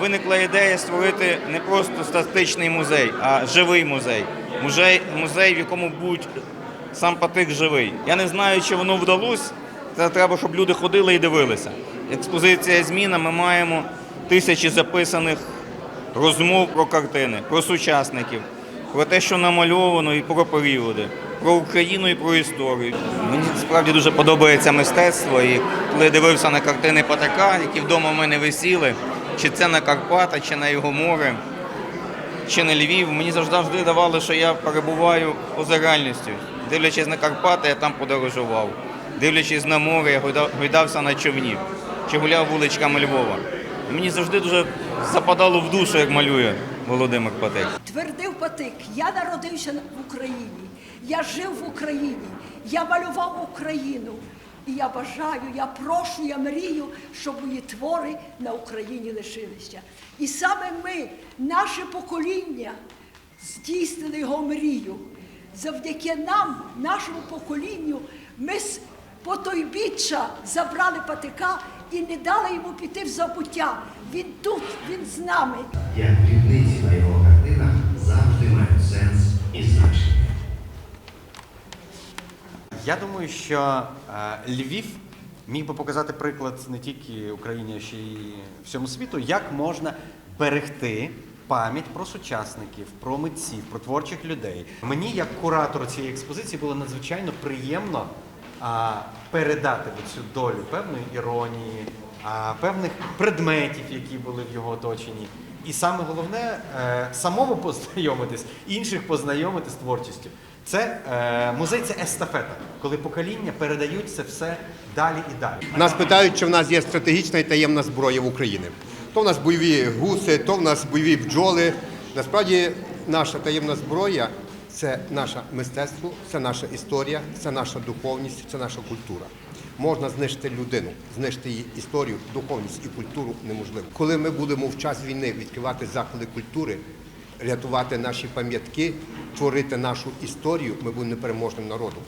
виникла ідея створити не просто статичний музей, а живий музей. Музей, музей в якому будь сам Патик живий. Я не знаю, чи воно вдалося. Це треба, щоб люди ходили і дивилися. Експозиція зміна. Ми маємо тисячі записаних розмов про картини, про сучасників, про те, що намальовано, і про періоди, про Україну і про історію. Мені справді дуже подобається мистецтво. І коли дивився на картини Патака, які вдома в мене висіли, чи це на Карпата, чи на його море, чи на Львів, мені завжди давало, що я перебуваю поза реальністю. Дивлячись на Карпати, я там подорожував. Дивлячись на море, я гойда- гойдався на човні, чи гуляв вуличками Львова. Мені завжди дуже западало в душу, як малює Володимир Патик. Твердив Патик, я народився в Україні, я жив в Україні, я малював Україну. І я бажаю, я прошу, я мрію, щоб мої твори на Україні лишилися. І саме ми, наше покоління, здійснили його мрію. Завдяки нам, нашому поколінню, ми з потойбіччя забрали Патика і не дали йому піти в забуття. Він тут, він з нами. як дрібниці на його картинах завжди мають сенс і значення. Я думаю, що е, Львів міг би показати приклад не тільки Україні, а ще й всьому світу, як можна берегти пам'ять про сучасників, про митців, про творчих людей. Мені, як куратору цієї експозиції, було надзвичайно приємно а, передати цю долю певної іронії, певних предметів, які були в його оточенні. І саме головне е, самому познайомитись, інших познайомити з творчістю. Це е, музей це естафета, коли покоління передають це все далі і далі. Нас питають, чи в нас є стратегічна і таємна зброя в Україні. То в нас бойові гуси, то в нас бойові бджоли. Насправді наша таємна зброя це наше мистецтво, це наша історія, це наша духовність, це наша культура. Можна знищити людину, знищити її історію, духовність і культуру неможливо. Коли ми будемо в час війни відкривати заклади культури, рятувати наші пам'ятки, творити нашу історію, ми будемо непереможним народом.